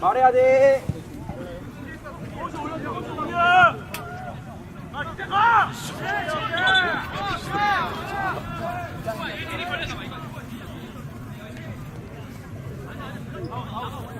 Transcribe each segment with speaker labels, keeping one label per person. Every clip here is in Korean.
Speaker 1: 잘해야 돼.
Speaker 2: 좋아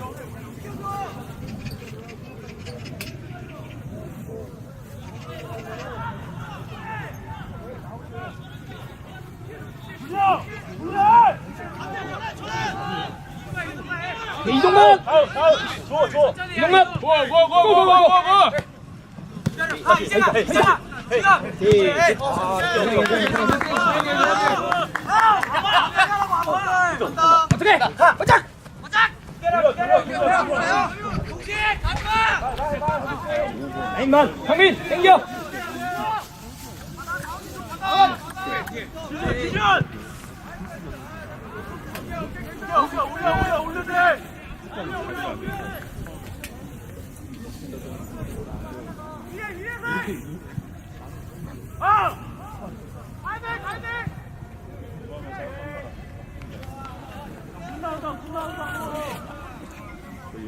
Speaker 2: 좋아
Speaker 3: 이동만! 고고 고 고 고고! 어떻게? 바짝! 라인만! 강민! 땡겨!
Speaker 2: 올려 올려 올려 돼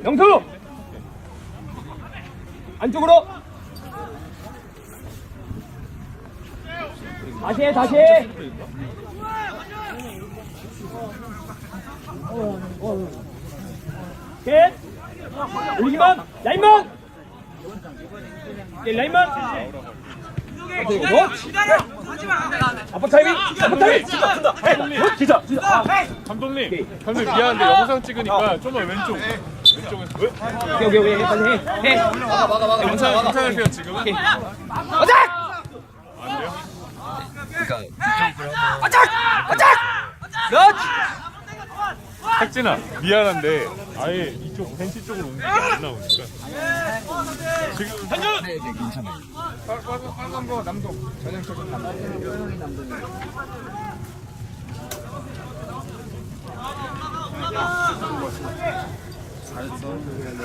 Speaker 3: 영수! 안쪽으로! 다시 해, 다시 해! 겟! 올리기만! 라인만! 예, 라인만! 뭐? 아빠 타이밍! 아빠 타이밍!
Speaker 2: 감독님 기자 기자 감독님 감독님 미안한데 영상 찍으니까 좀만 왼쪽 왼쪽에서 왜?
Speaker 3: 오케이, 오케이, 오케이. 빨리 해. 해.
Speaker 2: 영상 괜찮으세요 지금은?
Speaker 3: 가자! 가자! 가자! 그렇지!
Speaker 2: 탁진아 미안한데 아예 이쪽 벤치 쪽으로 옮기지 안 나오니까 지금 현준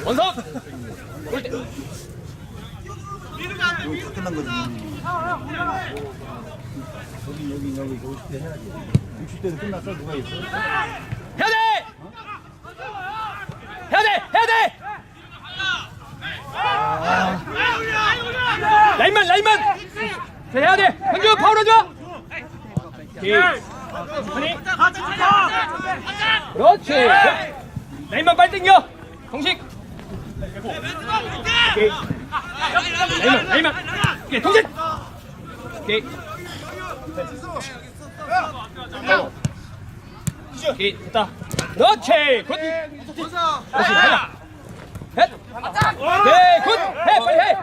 Speaker 3: 원석! 올 때.
Speaker 1: 끝난 거지. 여기 여기 여기 50대 해야지. 60대도 끝났어 누가 있어?
Speaker 3: 해야 돼! 해야 돼! 해야 돼! 라인만 라인만! 자, 해야 돼! 현주 파울 해줘! 그렇지! 라인만 빨리 당겨! 공식! 오케이. 라인만 라인만! 오케이 동식! 오케이. 오케이 됐다 그렇지 굿 그렇지 가자 헷 오케이 굿해 빨리 해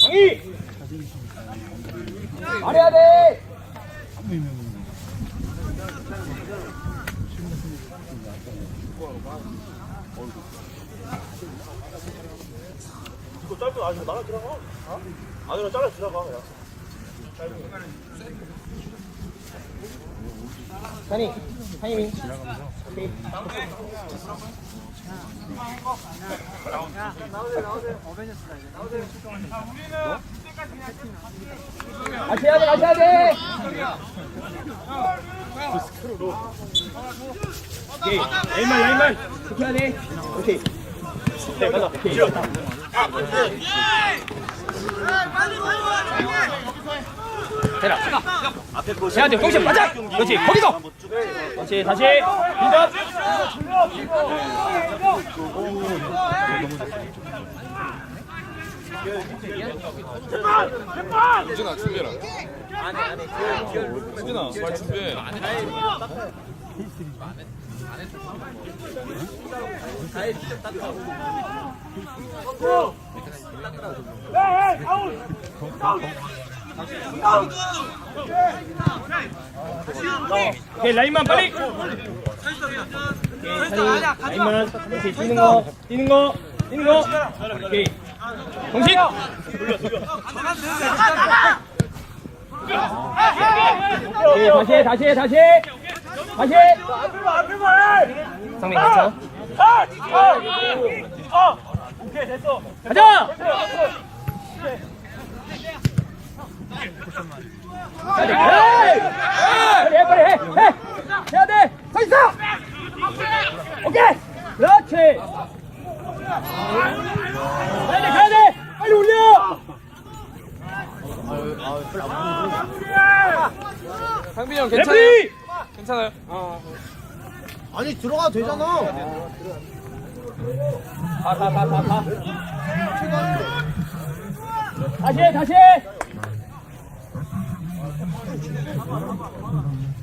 Speaker 3: 강희 말해야 돼
Speaker 2: 이거 짧게 아직 나가 들어가 안으로 잘라 들어가 그냥
Speaker 3: 산이 타이밍. 오케이 같이 해야 돼 같이 해야 돼! 오케이. 라인만 라인만. 그렇게 해야 돼. 오케이. 네 가자. 오케이 해야 돼. 공식 맞아 그렇지. 거기서! 그렇지 다시. 빈접
Speaker 2: 유진아 준비해라 유진아 빨리 준비해
Speaker 3: 오케이 라인만 빨리. 오케이 라인만 오케이 뛰는 거 뛰는 거. 뛰는 거 오케이. 공식 오케이 다시 해 다시 해 다시 해. 다시 상민 괜찮아? 가자! 빨리 해! 빨리 해! 빨리 해! 해! 해야 돼! 서 있어! 오케이! 그렇지! 가야 돼! 가야 돼! 빨리 올려!
Speaker 2: 상빈이 형 괜찮아요? 괜찮아요?
Speaker 1: 아니 들어가도 되잖아.
Speaker 3: 가, 가, 가, 가, 가. 다시 해, 다시 해!
Speaker 2: tamam, tamam.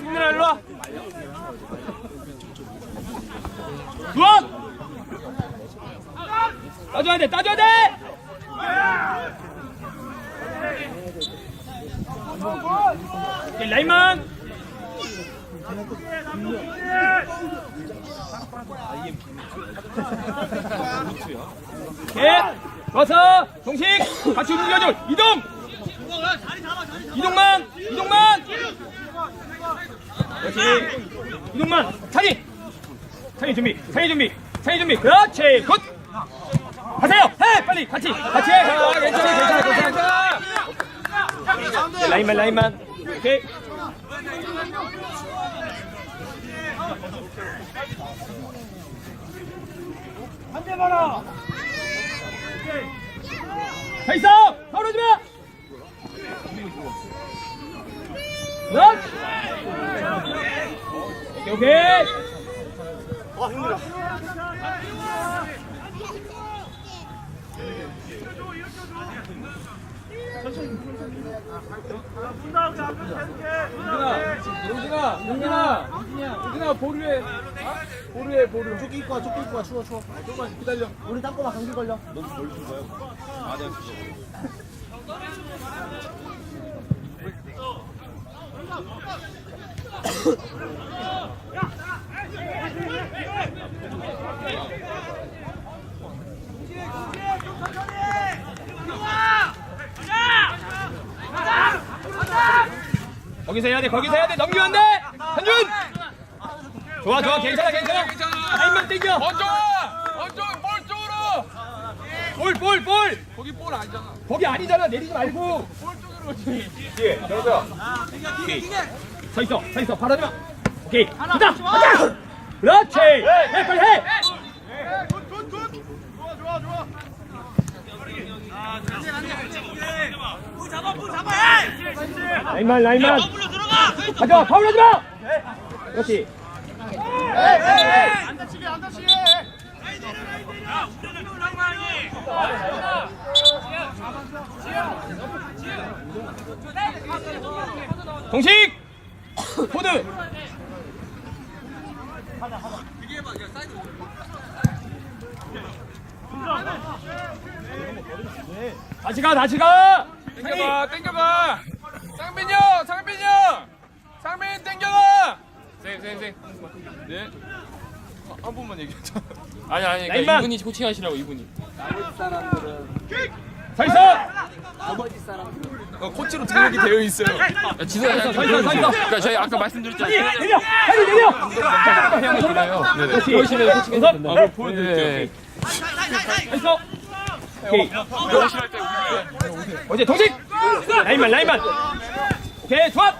Speaker 2: 승민아 일로와
Speaker 3: 주원! 따줘야 돼, 따줘야 돼! 라인만! 오케이, 좋았어! 동식! 같이 움직여줘! 이동! 이동만! 이동만! 그렇지! 이동만! 차리! 차리 준비, 차리 준비, 차리 준비. 그렇지, 굿. 하세요. 해, 빨리 같이, 같이 해. 아, 괜찮아, 괜찮아, 괜찮아. 라인만, 라인만. 오케이. 한대 봐라. 자 있어. 파울하지 마. 그렇지. 오케이, 오케이.
Speaker 2: 용진아 용진아 용진아 보류해 보류해
Speaker 1: 입고 와, 추워, 추워.
Speaker 2: 조금만 기다려
Speaker 1: 우리 땅콩아 감기 걸려.
Speaker 3: 거기서 해야 돼, 거기서 해야 돼. 넘기면 안 돼. 한준. 좋아, 좋아, 괜찮아, 괜찮아. 라인만 땡겨.
Speaker 2: 먼저 먼저 볼 쪽으로
Speaker 3: 볼, 볼, 볼.
Speaker 2: 거기 볼 아니잖아
Speaker 3: 거기 아니잖아. 내리지 말고.
Speaker 2: 볼 쪽으로 오지
Speaker 3: 오케이. 서 있어, 서 있어. 바라지 마. 오케이. 가자, 가자. 그렇지. 해, 빨리 해. 라인만, 라인만. 가자, 파울 하지 마. 그렇지. 동식! 포드! 다시 가, 다시 가!
Speaker 2: 땡겨봐 땡겨봐 상빈이 형 상빈이 형 상빈 땡겨봐 쌤쌤쌤 네? 어, 한 번만 얘기하자 아니 아니! 그러니까 이분이 코칭하시라고 이분이
Speaker 3: 서 있어!
Speaker 2: 어, 코치로 등록이 되어 있어요 야, 지도야
Speaker 3: 서 있어, 서.
Speaker 2: 그러니까 저희 아까 말씀드렸잖아요
Speaker 3: 내려! 빨리 내려!
Speaker 2: 형이 들어요 네네
Speaker 3: 그렇지.
Speaker 2: 보이시면 코칭
Speaker 3: 우선.
Speaker 2: 해도 된다 보여드릴게요
Speaker 3: 서 있어! 오케이.
Speaker 2: 때 우리
Speaker 3: 어제 동식! 라인만, 라인만! 오케이, 좋아!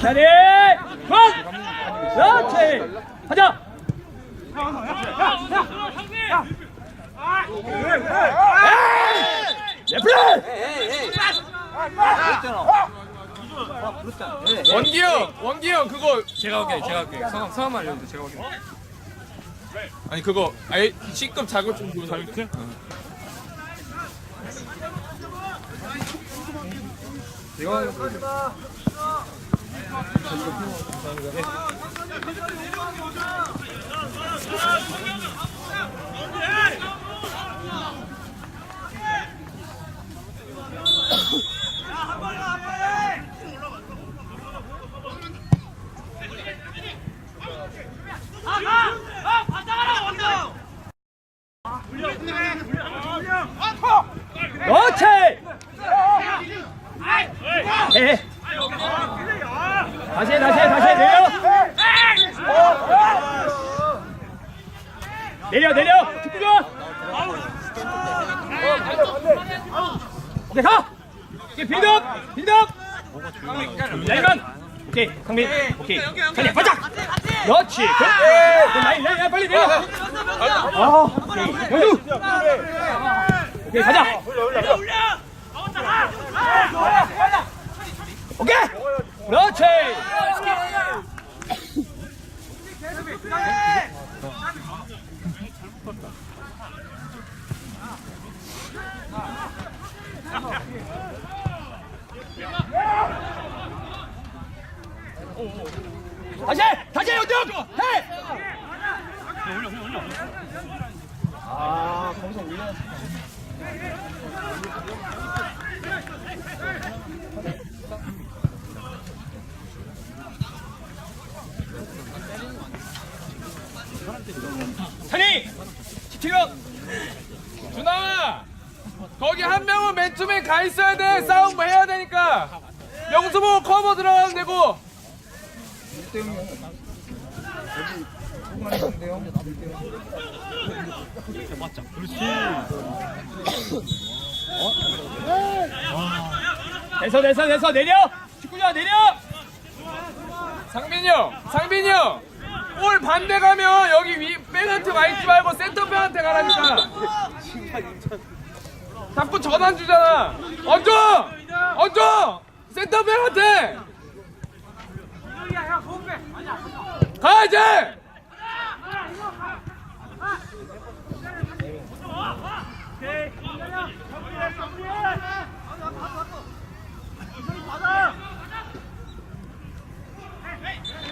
Speaker 3: 자리! 좋아! 그렇지! 가자! 레프리!
Speaker 2: 원기 형, 원기 형 그거 제가 할게, 제가 할게. 성함 성함 알려주세요. 제가 할게. 아니 그거 아예 C급 자격증 주는 자격 증?
Speaker 3: 그렇지! 해. 다시 해, 다시 해, 다시 해, 내려! 내려, 내려! 축구 좋아! 오케이, 가! 오케이, 빌드업! 빌드업! 라인만! 오케이, 상민, 오케이. 자리, 바짝! 그렇지! 굿! 라인, 라인, 라인, 빨리 내려! 아, 오케이. 영주! 오케이, 가자! 오케이! 그렇지! 다시! 해! 다시 해, 영주! 해!
Speaker 1: 아, 거기서 올려.
Speaker 3: 찬이! 집중력!
Speaker 2: 준아, 거기 한 명은 맨투맨 가 있어야 돼. 싸움 뭐 해야 되니까. 보고 커버 들어가면 되고.
Speaker 3: 됐어, 됐어, 됐어, 내려! 축구야, 내려!
Speaker 2: 상빈이 형, 상빈이 형. 볼 반대 가면 여기 위 백한테 와 있지 말고 센터 백한테 가라니까. 자꾸 전환 주잖아. 얹어, 얹어. 센터 백한테. 가 이제.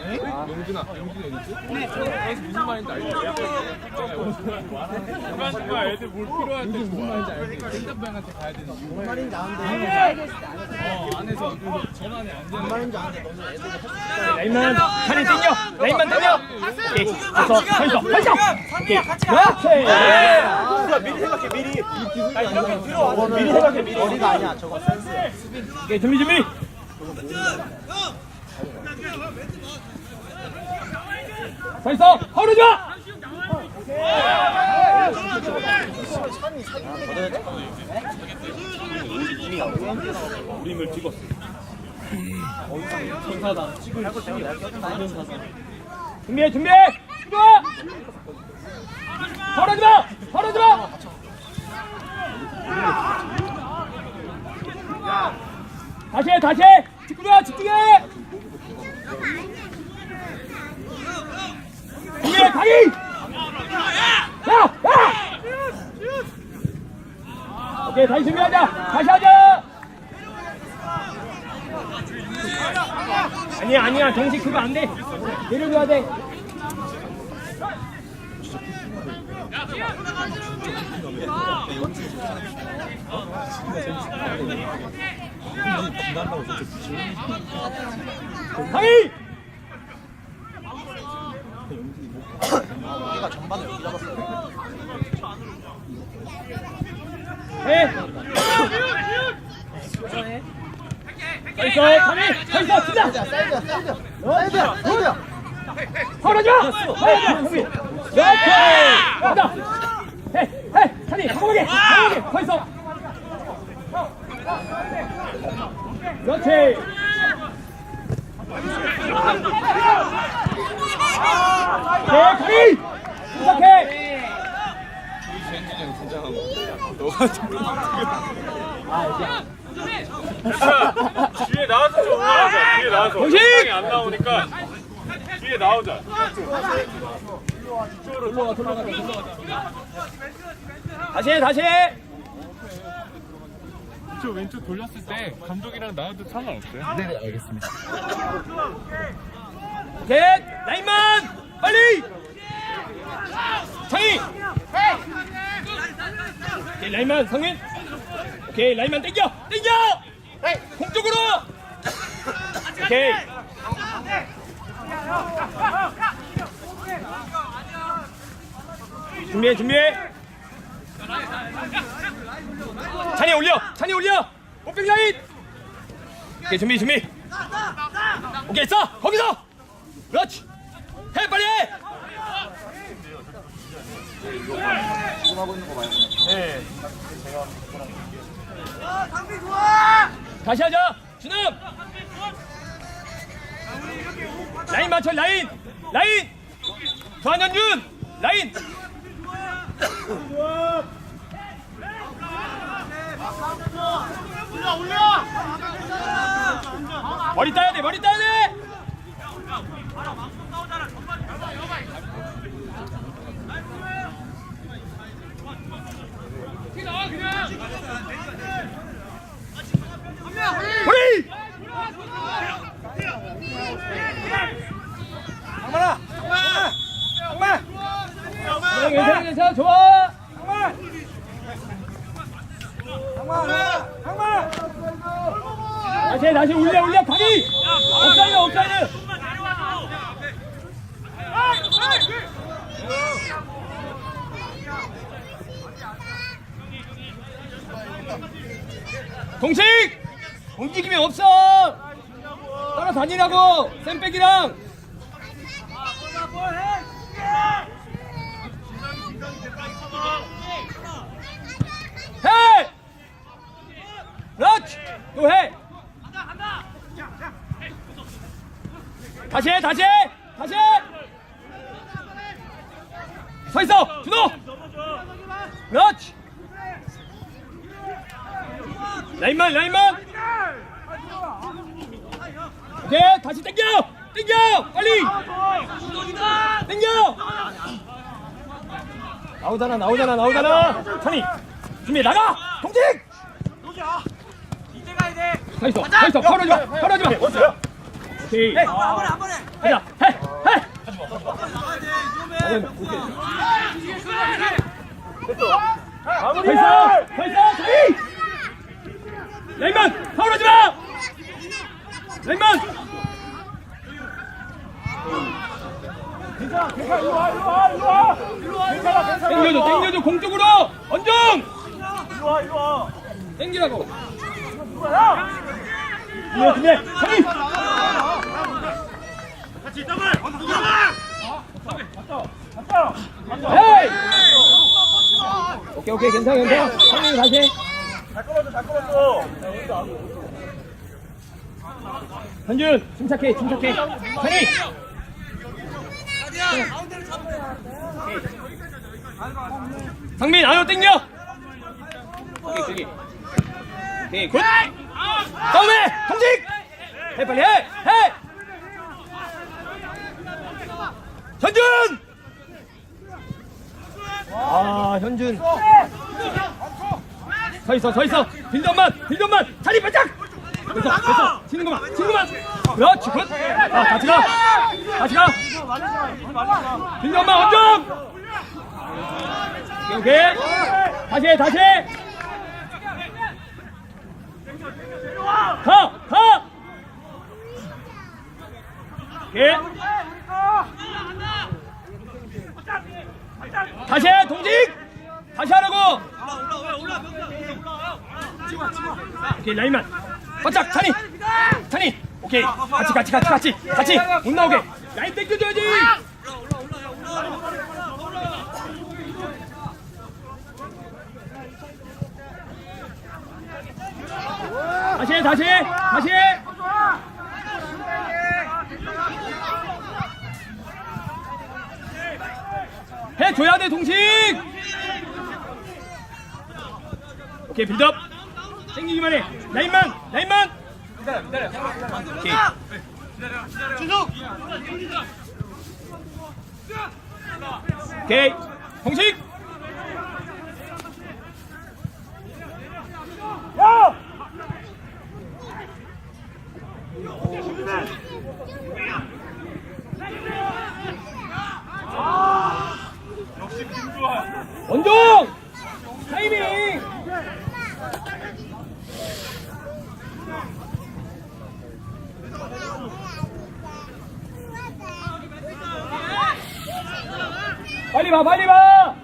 Speaker 2: 영준아, 영준이 어디 있지? 네, 저 무슨 말인지 알지? 중간 중간 애들 뭘 필요할 때 무슨 말인지 알지? 센터백한테 가야 되는 이유.
Speaker 1: 뭔 말인지 아는데.
Speaker 2: 어, 안에서 그 전환이 안 되는.
Speaker 1: 뭔 말인지 아는데 너는 애들이 할
Speaker 3: 라인만, 찬이 땡겨! 라인만 땡겨! 오케이, 됐어, 설정, 설정! 오케이!
Speaker 1: 수 미리 생각해, 미리. 이렇게 들어와. 미리 생각해, 미리. 머리가 아니야, 저거 센스야.
Speaker 3: 오케이, 준비, 준비! 서 있어!
Speaker 1: 돼? 이미
Speaker 3: 우림을 찍었어.
Speaker 1: 전사다. 찍을.
Speaker 3: 준비해, 준비해! 좋아! 허러지 마! 허러지 마! 다시 해, 다시 해! 집중해, 집중해! 준비해, 가기! 야! 야! 오케이, 다시 준비하자! 다시 하자! 아니야, 아니야, 정식 그거 안 돼! 내려줘야 돼! 강희!
Speaker 1: 얘가 전반을 여기 잡았어.
Speaker 3: 해! 서 있어, 강희! 서 있어, 진짜!
Speaker 1: 사이드야, 사이드야, 사이드야. 사이드야!
Speaker 3: 벌어져! 강희! 이렇게! 간다! 해! 해! 찬이, 강하게! 강하게! 서 있어! 그렇지! 네, 강희! 시작해!
Speaker 2: 너가 좀.
Speaker 3: 아, 이제.
Speaker 2: 뒤에 나와서 좀 올라가자. 뒤에 나와서
Speaker 3: 공식!
Speaker 2: 영상이 안 나오니까 뒤에 나오자.
Speaker 3: 다시 해 다시 해
Speaker 2: 저 왼쪽 돌렸을 때 감독이랑 나와도 상관없어요?
Speaker 4: 네, 알겠습니다.
Speaker 3: 오케이 라인만 빨리 창희 오케이 라인만 성민 오케이 라인만 땡겨 땡겨! 공쪽으로! 오케이. 준비해 준비해. 찬이 올려 찬이 올려. 오백 라인. 오케이 준비 준비. 오케이 써 거기서. 그렇지. 해 빨리 해 다시 하자 준음 라인 맞춰 라인! 라인! 조한현준 라인! 머리 따야 돼 머리 따야 돼 허리!
Speaker 1: 장만아 장만 장만
Speaker 3: 괜찮아 좋아.
Speaker 1: 장만 장만
Speaker 3: 다시 해, 다시 올려 올려 가기 옵사이드 옵사이드. 동식! 움직임이 없어. 따라다니라고 쌤백이랑 해! 또 해! 다시 해, 다시 해! 다시 해! 서 있어! 준호! 그렇지! 라인만, 라인만! 오케이, 다시 당겨! 당겨! 빨리! 당겨! 나오잖아, 나오잖아, 나오잖아! 찬이! 준비, 나가! 동직! 서 있어, 서 있어, 걸어지 마, 걸어지 마! 오케이.
Speaker 1: 한 번에 한 번에
Speaker 3: 가자, 해, 해! 서 있어! 서 있어! 파울하지 마! 라인만!
Speaker 1: 괜찮아 괜찮아 일로 와 일로 와 일로 와 일로 와 괜찮아 괜찮아
Speaker 3: 땡겨줘, 땡겨줘, 공쪽으로! 언정!
Speaker 1: 일로 와 일로 와
Speaker 3: 땡기라고!
Speaker 1: 야
Speaker 3: 준비해, 준비해! 저기! 헤이! 오케이, 오케이, 괜찮아, 괜찮아. 성민이 다시 해.
Speaker 1: 잘 꺼봤어 잘 꺼봤어
Speaker 3: 현준, 침착해, 침착해. 찬이! 상민, 안으로 땡겨! 오케이, 저기. 오케이, 굿! 다음에! 동직! 해, 빨리 해! 해! 현준! 아, 현준. 서 있어, 서 있어. 빌던만, 빌던만. 자리 바짝. 됐어, 됐어. 치는 것만, 치는 것만. 그렇지, 굿. 아, 같이 가. 같이 가. 빌던만 원점. 오케이, 오케이. 다시 해, 다시 해. 가, 가. 오케이. 다시 해, 동직. 다시 하라고. 오케이 라인만 바짝 찬이 찬이 오케이 같이 같이 같이 같이 같이 못 나오게 라인 땡겨줘야지 다시 해 다시 해줘야 돼 동식 오케이 빌드업 땡기기만 해 라인만 라인만 오케이. 오케이. 공식. 원종! 타이밍! 빨리 봐, 빨리 봐!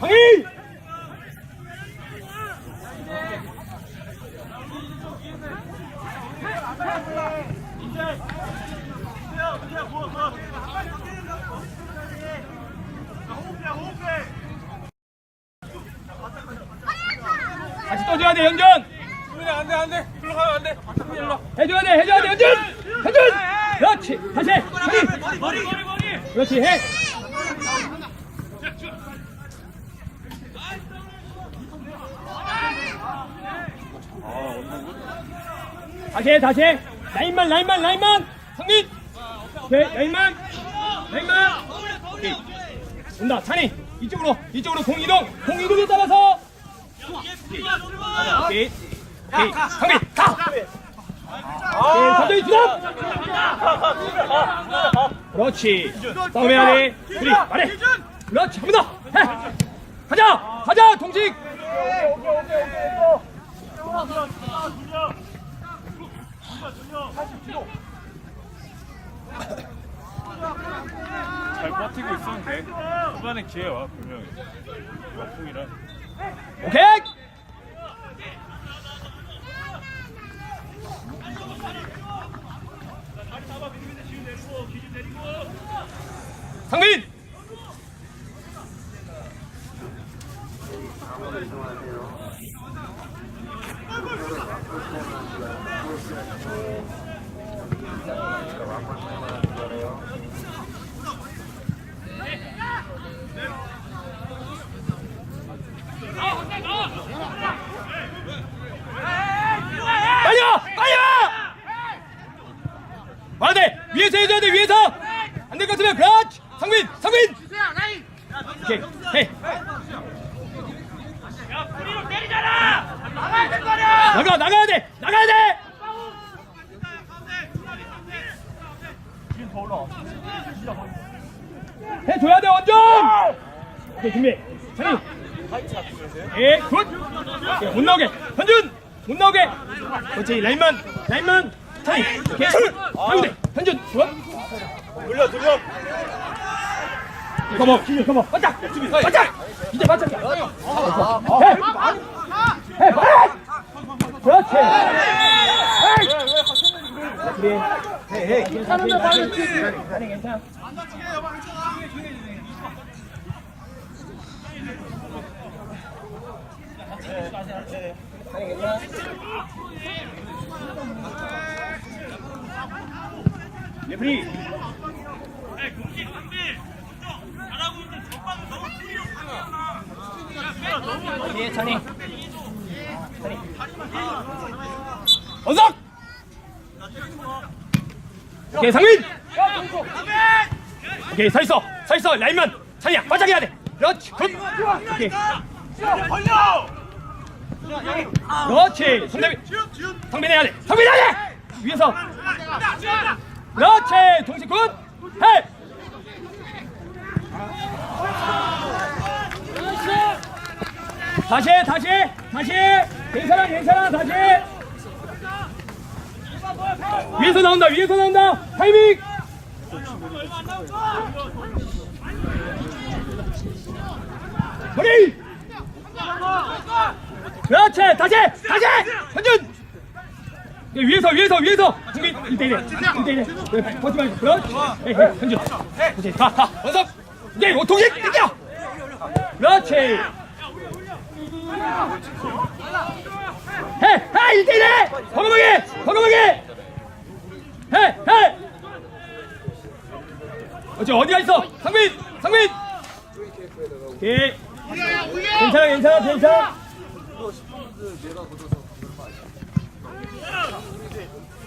Speaker 3: 강희! 다시 떠줘야 돼, 연전!
Speaker 2: 승민이 안돼 안돼. 일로 가면 안돼. 승민이 일로. 와.
Speaker 3: 해줘야 돼, 해줘야 돼, 연준! 연준! 그렇지, 다시 해! 머리! 머리, 머리, 머리! 그렇지, 해! 다시! 라인만, 라인만, 라인만! 성민! 오케이, 라인만! 라인만! 오케이. 온다, 찬이! 이쪽으로, 이쪽으로 공 이동! 공 이동에 따라서! 오케이, 오케이, 오케이. 가! 예, 선생님 주답! 그렇지. 싸움해야 돼. 우리 말해. 그렇지. 한번 더. 해. 가자. 가자. 동식.
Speaker 2: 잘 버티고 돼. 후반에 기회 와 분명히. 역풍이라.
Speaker 3: 오케이. 상민. 빨리 와! 빨리 와! 와야 돼! 위에서 해줘야 돼, 위에서! 안 될 것 같으면, 그렇지! 상민! 상민! 오케이, 해! 나가, 나가야 돼! 나가야 돼! 해줘야 돼, 원정! 오케이, 준비. 찬이! 예, 굿! 예, 못 나오게! 현준! 못 나오게! 그렇지, 라인만! 라인만! 찬이! 오케이! 현준! 현준! 굿!
Speaker 1: 돌려 돌려
Speaker 3: 커버! 커버! 바짝! 바짝! 이제 바짝이야! 해! 해! 빨리! 그렇지! 헤이! 괜찮은데 빨리 괜찮아 괜찮아 레프리. 뒤에 찬이. 찬이 원석! 오케이 상민! 오케이 서 있어 서 있어. 라인만. 찬이야 바짝 해야 돼. 그렇지 굿. 오케이 그렇지. 상대민 상민 해야 돼. 상민 해야 돼! 위에서. 그렇지. 동식 굿. 해! 다시 해, 다시 해, 다시. 해. 괜찮아 괜찮아 다시. 해. 위에서 나온다 위에서 나온다. 타이밍! 머리 그렇지 다시 다시! 현준! 위에서 위에서 위에서! 준비 1대1 1대1 버티 말고 그렇지. 에이, 에이, 현준. 그렇지 가가 원섭 네 오통식 땡겨 그렇지. 해해 1대1 건강하게 건강하게 해해 어째 어디가 있어? 상민 상민! 오케이. 괜찮아 괜찮아 괜찮아.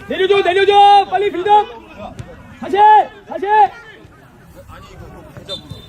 Speaker 3: 내려줘 내려줘! 빨리 빌드 다시 다시 아니 이거 보자 보자